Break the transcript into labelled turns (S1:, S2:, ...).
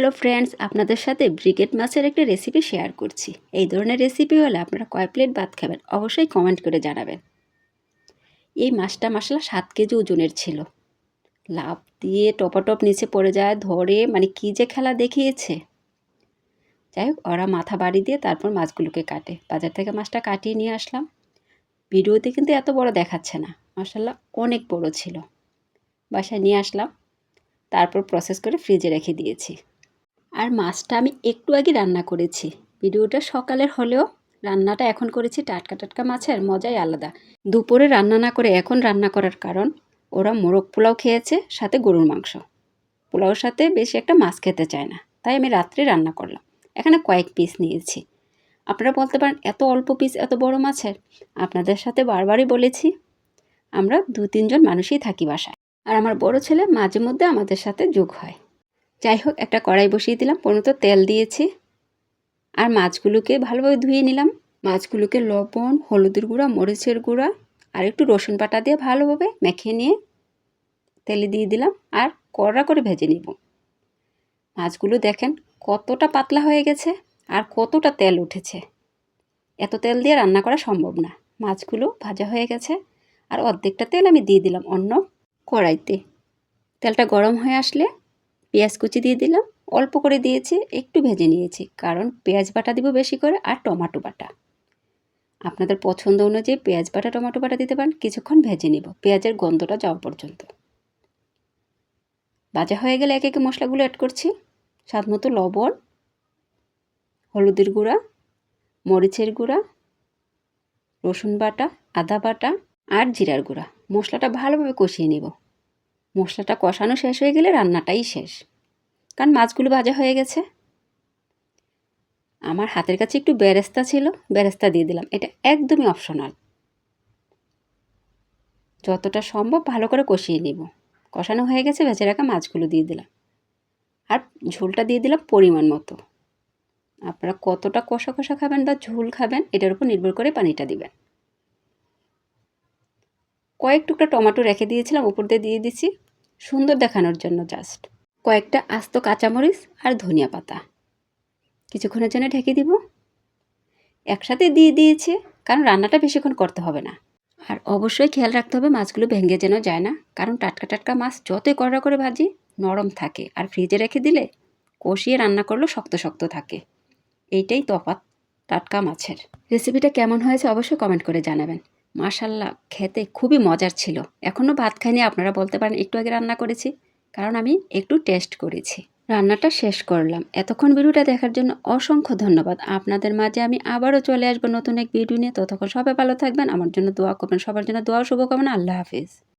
S1: Hello friends, আপনাদের সাথে brigade মাছের একটা রেসিপি শেয়ার করছি। এই ধরনের রেসিপি হলে আপনারা কয় প্লেট ভাত খাবেন অবশ্যই কমেন্ট করে জানাবেন। এই মাছটা মশলা সাত কেজি ওজনের ছিল। লাভ দিয়ে টপাটপ নিচে পড়ে যায়, ধরে মানে কী যে খেলা দেখিয়েছে। যাই হোক, ওরা মাথা বাড়ি দিয়ে তারপর মাছগুলোকে কাটে। বাজার থেকে মাছটা কাটিয়ে নিয়ে আসলাম। ভিডিওতে কিন্তু এত বড় দেখাচ্ছে না। মশাল্লা অনেক বড় ছিল। বাসায় নিয়ে আসলাম। তারপর প্রসেস করে ফ্রিজে রেখে দিয়েছি। আর মাছটা আমি একটু আগে রান্না করেছি। ভিডিওটা সকালের হলেও রান্নাটা এখন করেছি টাটকা টাটকা মাছের মজাই আলাদা। দুপুরে রান্না না করে এখন রান্না করার কারণ, ওরা মোরগ পোলাও খেয়েছে, সাথে গরুর মাংস। পোলাওর সাথে বেশি একটা মাছ খেতে চায় না, তাই আমি রাত্রে রান্না করলাম। এখানে কয়েক পিস নিয়েছি। আপনারা বলতে পারেন, এত অল্প পিস এত বড় মাছের? আপনাদের সাথে বারবারই বলেছি, আমরা দু তিনজন মানুষই থাকি বাসায়। আর আমার বড় ছেলে মাঝে মধ্যে আমাদের সাথে যোগ হয়। যাই হোক, একটা কড়াই বসিয়ে দিলাম পর্যন্ত তেল দিয়েছি। আর মাছগুলোকে ভালোভাবে ধুয়ে নিলাম। মাছগুলোকে লবণ, হলুদের গুঁড়া, মরিচের গুঁড়া, আর একটু রসুন বাটা দিয়ে ভালোভাবে মেখে নিয়ে তেলে দিয়ে দিলাম। আর কড়া করে ভেজে নিব। মাছগুলো দেখেন কতটা পাতলা হয়ে গেছে আর কতটা তেল উঠেছে। এত তেল দিয়ে রান্না করা সম্ভব না। মাছগুলো ভাজা হয়ে গেছে আর অর্ধেকটা তেল আমি দিয়ে দিলাম অন্য কড়াইতে। তেলটা গরম হয়ে আসলে পেঁয়াজ কুচি দিয়ে দিলাম। অল্প করে দিয়েছি, একটু ভেজে নিয়েছি, কারণ পেঁয়াজ বাটা দিব বেশি করে আর টমাটো বাটা। আপনাদের পছন্দ অনুযায়ী পেঁয়াজ বাটা, টমাটো বাটা দিতে পারেন, কিছুক্ষণ ভেজে নিব, পেঁয়াজের গন্ধটা যাওয়া পর্যন্ত। ভাজা হয়ে গেলে এক একে মশলাগুলো অ্যাড করছি। স্বাদ মতো লবণ, হলুদের গুঁড়া, মরিচের গুঁড়া, রসুন বাটা, আদা বাটা আর জিরার গুঁড়া। মশলাটা ভালোভাবে কষিয়ে নেব। মশলাটা কষানো শেষ হয়ে গেলে রান্নাটাই শেষ। কারণ মাছগুলো ভাজা হয়ে গেছে। আমার হাতের কাছে একটু বেরেস্তা ছিল, বেরেস্তা দিয়ে দিলাম। এটা একদমই অপশনাল যতটা সম্ভব ভালো করে কষিয়ে নেব। কষানো হয়ে গেছে, ভেজে রাখা মাছগুলো দিয়ে দিলাম। আর ঝোলটা দিয়ে দিলাম পরিমাণ মতো। আপনারা কতটা কষা কষা খাবেন বা ঝোল খাবেন, এটার উপর নির্ভর করে পানিটা দিবেন। কয়েক টুকরা টমেটো রেখে দিয়েছিলাম, উপর দিয়ে দিয়ে দিচ্ছি। সুন্দর দেখানোর জন্য জাস্ট কয়েকটা আস্ত কাঁচামরিচ আর ধনিয়া পাতা। কিছুক্ষণের জন্য ঢেকে দিব। একসাথে দিয়ে দিয়েছে, কারণ রান্নাটা বেশিক্ষণ করতে হবে না। আর অবশ্যই খেয়াল রাখতে হবে, মাছগুলো ভেঙে যেন যায় না। কারণ টাটকা টাটকা মাছ যতই কড়া করে ভাজি, নরম থাকে। আর ফ্রিজে রেখে দিলে কষিয়ে রান্না করলেও শক্ত শক্ত থাকে। এইটাই তফাৎ টাটকা মাছের। রেসিপিটা কেমন হয়েছে অবশ্যই কমেন্ট করে জানাবেন। মাশাল্লাহ, খেতে খুবই মজার ছিল। এখনও ভাত খাইনি, আপনারা বলতে পারেন একটু আগে রান্না করেছি। কারণ আমি একটু টেস্ট করেছি। রান্নাটা শেষ করলাম। এতক্ষণ ভিডিওটা দেখার জন্য অসংখ্য ধন্যবাদ। আপনাদের মাঝে আমি আবারও চলে আসব নতুন এক ভিডিও নিয়ে। ততক্ষণ সবাই ভালো থাকবেন। আমার জন্য দোয়া করবেন। সবার জন্য দোয়া শুভকামনা। আল্লাহ হাফিজ।